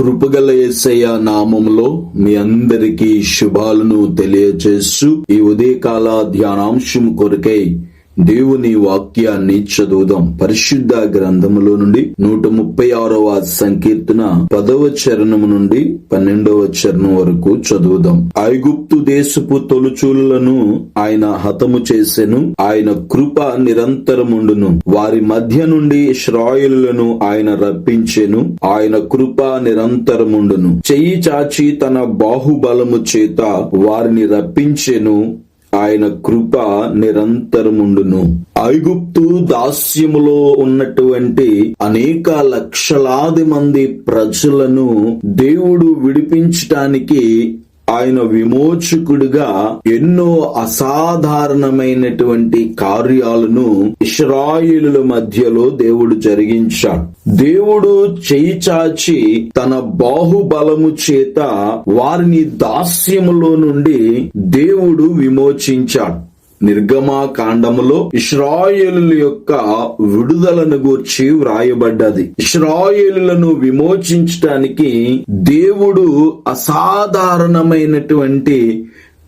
కృపగల యేసయ్య నామంలో మీ అందరికీ శుభాలను తెలియజేస్తూ ఈ ఉదయకాల ధ్యానాంశం కొరకై దేవుని వాక్యాన్ని చదువుదాం. పరిశుద్ధ గ్రంథములో నుండి నూట ముప్పై ఆరవ సంకీర్తన పదవ చరణము నుండి పన్నెండవ చరణం వరకు చదువుదాం. ఐగుప్తు దేశపు తొలుచూలను ఆయన హతము చేసెను. ఆయన కృప నిరంతరముండును. వారి మధ్య నుండి శ్రాయులను ఆయన రప్పించెను. ఆయన కృప నిరంతరముండును. చెయ్యి చాచి తన బాహుబలము చేత వారిని రప్పించెను. ఆయన కృప నిరంతరముండును. ఐగుప్తు దాస్యములో ఉన్నటువంటి అనేక లక్షలాది మంది ప్రజలను దేవుడు విడిపించటానికి ఆయన విమోచకుడిగా ఎన్నో అసాధారణమైనటువంటి కార్యాలను ఇస్రాయిలుల మధ్యలో దేవుడు జరిగించాడు. దేవుడు చేయి చాచి తన బాహుబలము చేత వారిని దాస్యములో నుండి దేవుడు విమోచించాడు. నిర్గమా కాండములో ఇస్రాయేలుల యొక్క విడుదలను గూర్చి వ్రాయబడ్డది. ఇస్రాయేలులను విమోచించటానికి దేవుడు అసాధారణమైనటువంటి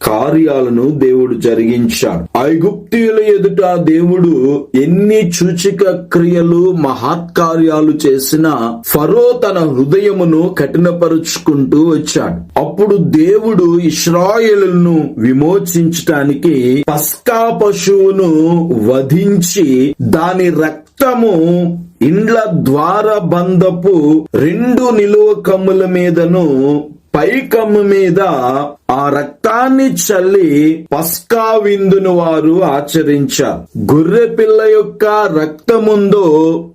కార్యాలను దేవుడు జరిగించాడు. ఐగుప్తీయుల ఎదుట దేవుడు ఎన్ని సూచిక క్రియలు మహత్కార్యాలు చేసినా ఫరో తన హృదయమును కఠినపరుచుకుంటూ వచ్చాడు. అప్పుడు దేవుడు ఇస్రాయేలును విమోచించటానికి పస్కా పశువును వధించి దాని రక్తము ఇండ్ల ద్వార బంధపు రెండు నిలువ కమ్ముల మీదను పైకమ్ము మీద ఆ రక్తాన్ని చల్లి పస్కా విందును వారు ఆచరించారు. గొర్రె పిల్ల యొక్క రక్తముందో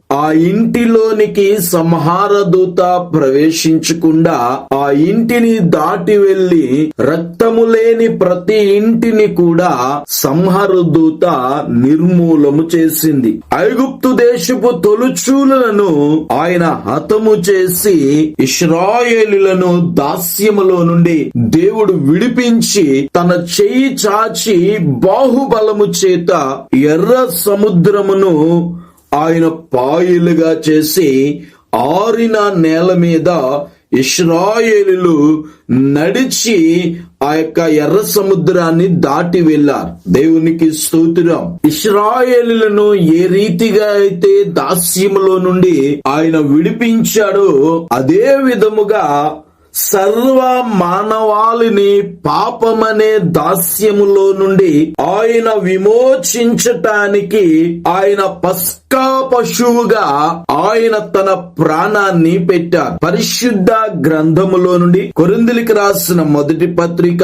ఆ ఇంటిలోనికి సంహార దూత ప్రవేశించకుండా ఆ ఇంటిని దాటి వెళ్ళి రక్తము లేని ప్రతి ఇంటిని కూడా సంహార దూత నిర్మూలము చేసింది. ఐగుప్తు దేశపు తొలుచూలను ఆయన హతము చేసి ఇస్రాయేలులను దాస్యములో నుండి దేవుడు విడిపించి తన చెయ్యి చాచి బాహుబలము చేత ఎర్ర సముద్రమును ఆయన పాయలుగా చేసి ఆరిన నేల మీద ఇస్రాయేలు నడిచి ఆ యొక్క ఎర్ర సముద్రాన్ని దాటి వెళ్ళారు దేవునికి స్తోత్రం. ఇస్రాయేలులను ఏ రీతిగా అయితే దాస్యములో నుండి ఆయన విడిపించాడో అదే విధముగా సర్వ మానవాళిని పాపమనే దాస్యములో నుండి ఆయన విమోచించటానికి ఆయన పస్కా పశువుగా ఆయన తన ప్రాణాన్ని పెట్టారు. పరిశుద్ధ గ్రంథములో నుండి కొరిందులికి రాసిన మొదటి పత్రిక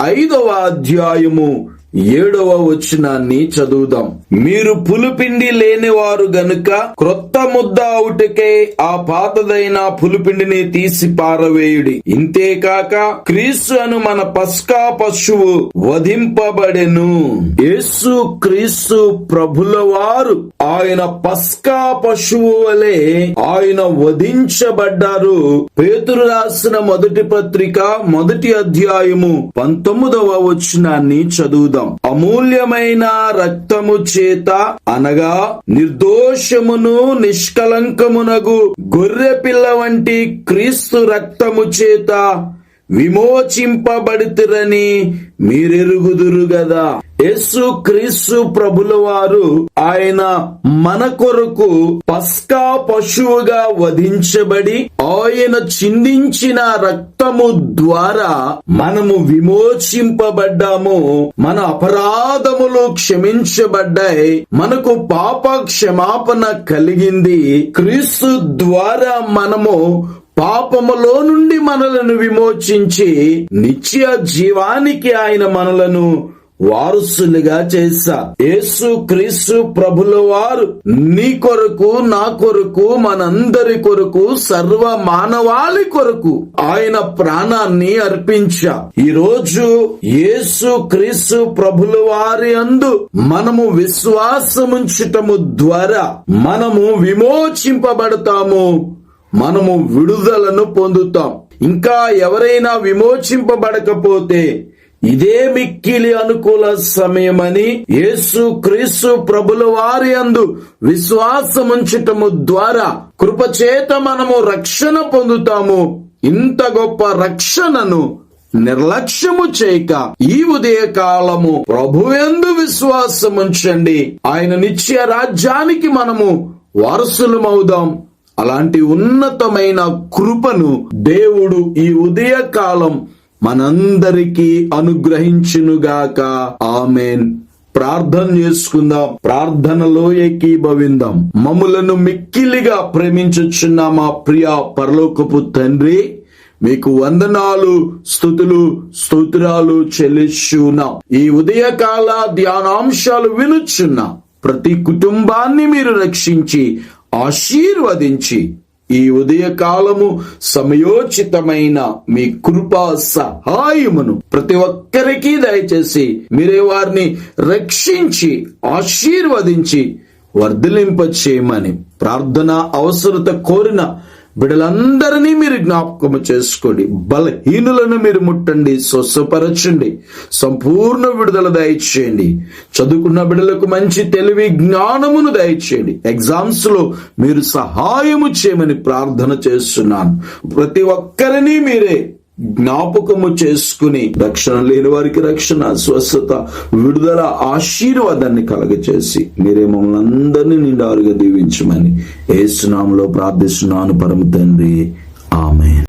ఐదవ అధ్యాయము ఏడవ వచనాన్ని చదువుదాం. మీరు పులిపిండి లేనివారు గనుక క్రొత్త ముద్ద అవుటకే ఆ పాతదైన పులిపిండిని తీసి పారవేయుడి. ఇంతేకాక క్రీస్తు అను మన పస్కా పశువు వధింపబడెను. యేసు క్రీస్తు ప్రభుల వారు ఆయన పస్కా పశువు వలె ఆయన వధించబడ్డారు. పేతురు రాసిన మొదటి పత్రిక మొదటి అధ్యాయము పంతొమ్మిదవ వచనాన్ని చదువుదాం. అమూల్యమైన రక్తము చేత అనగా నిర్దోషమును నిష్కలంకమునగు గొర్రె పిల్ల వంటి క్రీస్తు రక్తము చేత విమోచింపబడితిరని మీరెరుగుదురు గదా. యేసు క్రీస్తు ప్రభుల వారు ఆయన మన కొరకు పస్కా పశువుగా వధించబడి ఆయన చిందించిన రక్తము ద్వారా మనము విమోచింపబడ్డాము. మన అపరాధములు క్షమించబడ్డాయి. మనకు పాప క్షమాపణ కలిగింది. క్రీస్తు ద్వారా మనము పాపములో నుండి మనలను విమోచించి నిత్య జీవానికి ఆయన మనలను వారసులుగా చేశా యేసు క్రీస్తు ప్రభుల వారు నీ కొరకు నా కొరకు మనందరి కొరకు సర్వ మానవాళి కొరకు ఆయన ప్రాణాన్ని అర్పించా. ఈ రోజు యేసు క్రీస్తు ప్రభుల వారి అందు మనము విశ్వాసముంచటము ద్వారా మనము విమోచింపబడతాము. మనము విడుదలను పొందుతాం. ఇంకా ఎవరైనా విమోచింపబడకపోతే ఇదే మిక్కిలి అనుకూల సమయమని యేసు క్రీస్తు ప్రభుల వారి అందు విశ్వాసముంచటము ద్వారా కృపచేత మనము రక్షణ పొందుతాము. ఇంత గొప్ప రక్షణను నిర్లక్ష్యము చేయక ఈ ఉదయ కాలము ప్రభువెందు విశ్వాసముంచండి. ఆయన నిత్య రాజ్యానికి మనము వారసులమవుదాం. అలాంటి ఉన్నతమైన కృపను దేవుడు ఈ ఉదయ కాలం మనందరికీ అనుగ్రహించునుగాక. ఆమెన్. ప్రార్థన చేసుకుందాం. ప్రార్థనలో ఏకీభవిందాం. మమ్ములను మిక్కిలిగా ప్రేమించుచున్న మా ప్రియ పరలోకపు తండ్రి మీకు వందనాలు స్థుతులు స్తోత్రాలు చెల్లిస్తున్నాం ఈ ఉదయకాల ధ్యానాంశాలు వినుచున్న ప్రతి కుటుంబాన్ని మీరు రక్షించి ఆశీర్వదించి ఈ ఉదయకాలము సమయోచితమైన మీ కృపా సహాయమును ప్రతి ఒక్కరికి దయచేసి మీరే వారిని రక్షించి ఆశీర్వదించి వర్ధలింప చేయమని ప్రార్థన అవసరత కోరిన బిడలందరినీ మీరు జ్ఞాపకము చేసుకోండి. బలహీనులను మీరు ముట్టండి. స్వస్థపరచండి. సంపూర్ణ విడుదల దయచేయండి. చదువుకున్న బిడలకు మంచి తెలివి జ్ఞానమును దయచేయండి. ఎగ్జామ్స్లో మీరు సహాయము చేయమని ప్రార్థన చేస్తున్నాను. ప్రతి ఒక్కరిని మీరే జ్ఞాపకము చేసుకుని రక్షణ లేని వారికి రక్షణ స్వస్థత విడుదల ఆశీర్వాదాన్ని కలగచేసి మీరే మమ్మల్ని అందరినీ నిండారుగా దీవించమని ఏసునామంలో ప్రార్థిస్తున్నాను పరమ తండ్రి. ఆమె